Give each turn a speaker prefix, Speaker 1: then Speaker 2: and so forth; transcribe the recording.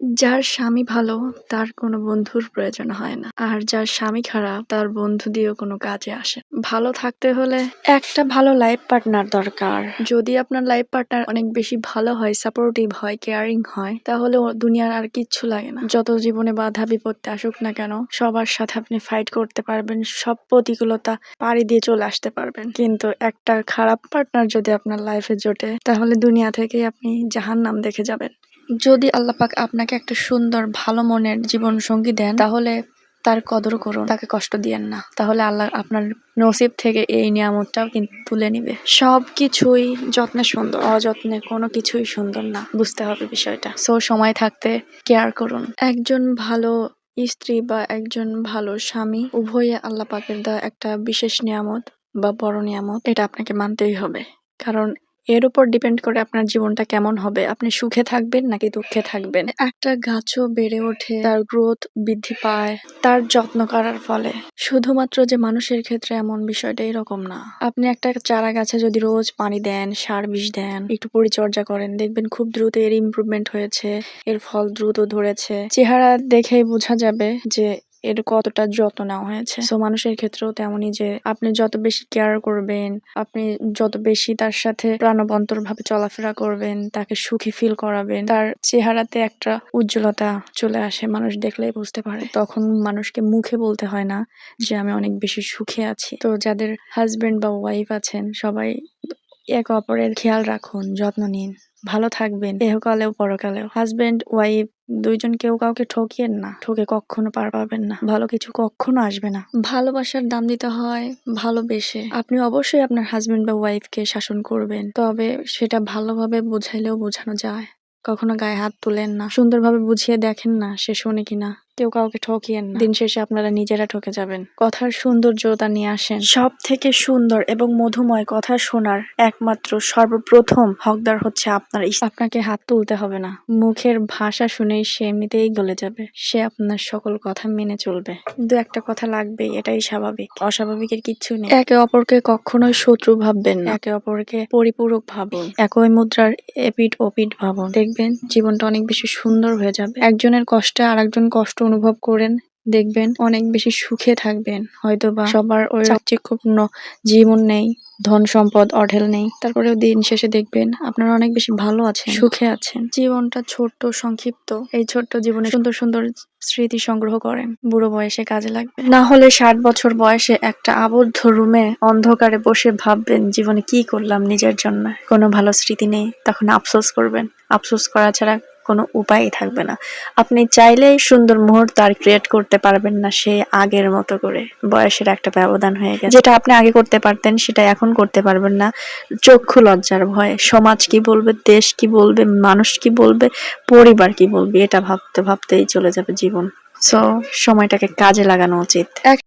Speaker 1: যার স্বামী ভালো তার কোনো বন্ধুর প্রয়োজন হয় না। আর যার স্বামী খারাপ তার বন্ধু দিয়েও কোনো কাজে আসে ভালো থাকতে হলে একটা ভালো লাইফ পার্টনার দরকার। যদি আপনার লাইফ পার্টনার অনেক বেশি ভালো হয়, সাপোর্টিভ হয়, কেয়ারিং হয় তাহলে দুনিয়ার আর কিচ্ছু লাগে না। যত জীবনে বাধা বিপত্তি আসুক না কেন সবার সাথে আপনি ফাইট করতে পারবেন। সব প্রতিকূলতা পাড়ি দিয়ে চলে আসতে পারবেন। কিন্তু একটা খারাপ পার্টনার যদি আপনার লাইফে জোটে তাহলে দুনিয়া থেকেই আপনি জাহান্নাম দেখে যাবেন। যদি আল্লাহ পাক আপনাকে একটা সুন্দর, ভালো মনের জীবন সঙ্গী দেন, তাহলে তার কদর করুন। তাকে কষ্ট দিয়েন না। তাহলে আল্লাহ আপনার নসিব থেকে এই নিয়ামতটাও কিন্তু তুলে নিবে। সবকিছুই যত্নে সুন্দর, অযত্নে কোনো কিছুই সুন্দর না। বুঝতে হবে বিষয়টা। সো, সময় থাকতে কেয়ার করুন। একজন ভালো স্ত্রী বা একজন ভালো স্বামী, উভয়ে আল্লাহ পাকের দেওয়া একটা বিশেষ নিয়ামত বা বড় নিয়ামত, এটা আপনাকে মানতেই হবে। কারণ এর উপর ডিপেন্ড করে আপনার জীবনটা কেমন হবে। আপনি সুখে থাকবেন নাকি দুঃখে থাকবেন? একটা গাছও বেড়ে ওঠে, তার গ্রোথ বৃদ্ধি পায়, তার যত্ন করার ফলে। শুধুমাত্র যে মানুষের ক্ষেত্রে এমন বিষয়টা এরকম না। আপনি একটা চারা গাছে যদি রোজ পানি দেন, সার বিষ দেন, একটু পরিচর্যা করেন, দেখবেন খুব দ্রুত এর ইমপ্রুভমেন্ট হয়েছে, এর ফল দ্রুত ধরেছে। চেহারা দেখেই বোঝা যাবে যে এর কতটা যত্ন নেওয়া হয়েছে। সো মানুষের ক্ষেত্রেও তেমনই যে আপনি যত বেশি কেয়ার করবেন, আপনি যত বেশি তার সাথে প্রাণবন্তর ভাবে চলাফেরা করবেন, তাকে সুখী ফিল করাবেন, তার চেহারাতে একটা উজ্জ্বলতা চলে আসে, মানুষ দেখলেই বুঝতে পারে। তখন মানুষকে মুখে বলতে হয় না যে আমি অনেক বেশি সুখে আছি। তো যাদের হাজবেন্ড বা ওয়াইফ আছেন, সবাই একে অপরের খেয়াল রাখুন, যত্ন নিন। ভালো থাকবেন এহকালেও পরকালেও। হাজবেন্ড ওয়াইফ দুইজন কেউ কাউকে ঠকিয়েন না ঠকে কখনো পার পাবেন না। ভালো কিছু কখনো আসবে না। ভালোবাসার দাম দিতে হয় ভালোবেসে। আপনি অবশ্যই আপনার হাজবেন্ড বা ওয়াইফকে শাসন করবেন তবে সেটা ভালোভাবে বোঝাইলেও বোঝানো যায়। কখনো গায়ে হাত তুলেন না সুন্দরভাবে বুঝিয়ে দেখেন না সে শোনে কিনা। কেউ কাউকে ঠকিয়েন না। দিন শেষে আপনারা নিজেরা ঠকে যাবেন। কথার সৌন্দর্যতা নিয়ে আসেন। সব থেকে সুন্দর এবং মধুময় কথা শোনার একমাত্র সর্বপ্রথম হকদার হচ্ছে আপনার আপনাকে হাত তুলতে হবে না। মুখের ভাষা শুনেই সে এমনিতেই গলে যাবে। সে আপনার সকল কথা মেনে চলবে। কিন্তু একটা কথা লাগবে এটাই স্বাভাবিক। অস্বাভাবিকের কিচ্ছু নেই। একে অপরকে কখনোই শত্রু ভাববেন একে অপরকে পরিপূরক ভাবুন। একই মুদ্রার এপিট ওপিট ভাবুন। দেখবেন জীবনটা অনেক বেশি সুন্দর হয়ে যাবে। একজনের কষ্টে আরেকজন কষ্ট অনুভব করেন দেখবেন অনেক বেশি সুখে থাকবেন। হয়তো বা সবার ওই চাকচিক্যপূর্ণ জীবন নেই ধন সম্পদ অঢেল নেই। তারপরেও দিন শেষে দেখবেন আপনারা অনেক বেশি ভালো আছেন সুখে আছেন। জীবনটা ছোট্ট সংক্ষিপ্ত এই ছোট্ট জীবনে সুন্দর সুন্দর স্মৃতি সংগ্রহ করেন। বুড়ো বয়সে কাজে লাগবে না হলে ষাট বছর বয়সে একটা আবদ্ধ রুমে অন্ধকারে বসে ভাববেন জীবনে কি করলাম নিজের জন্য? কোনো ভালো স্মৃতি নেই তখন আফসোস করবেন। আফসোস করা ছাড়া কোনো উপায়ই থাকবে না। আপনি চাইলেই সুন্দর মুহূর্ত আর ক্রিয়েট করতে পারবেন না সেই আগের মতো করে। বয়সের একটা ব্যবধান হয়ে গেছে। যেটা আপনি আগে করতে পারতেন, সেটা এখন করতে পারবেন না। চক্ষু লজ্জার ভয়। সমাজ কি বলবে, দেশ কি বলবে, মানুষ কি বলবে, পরিবার কি বলবে, এটা ভাবতে ভাবতেই চলে যাবে জীবন। সো সময়টাকে কাজে লাগানো উচিত। এক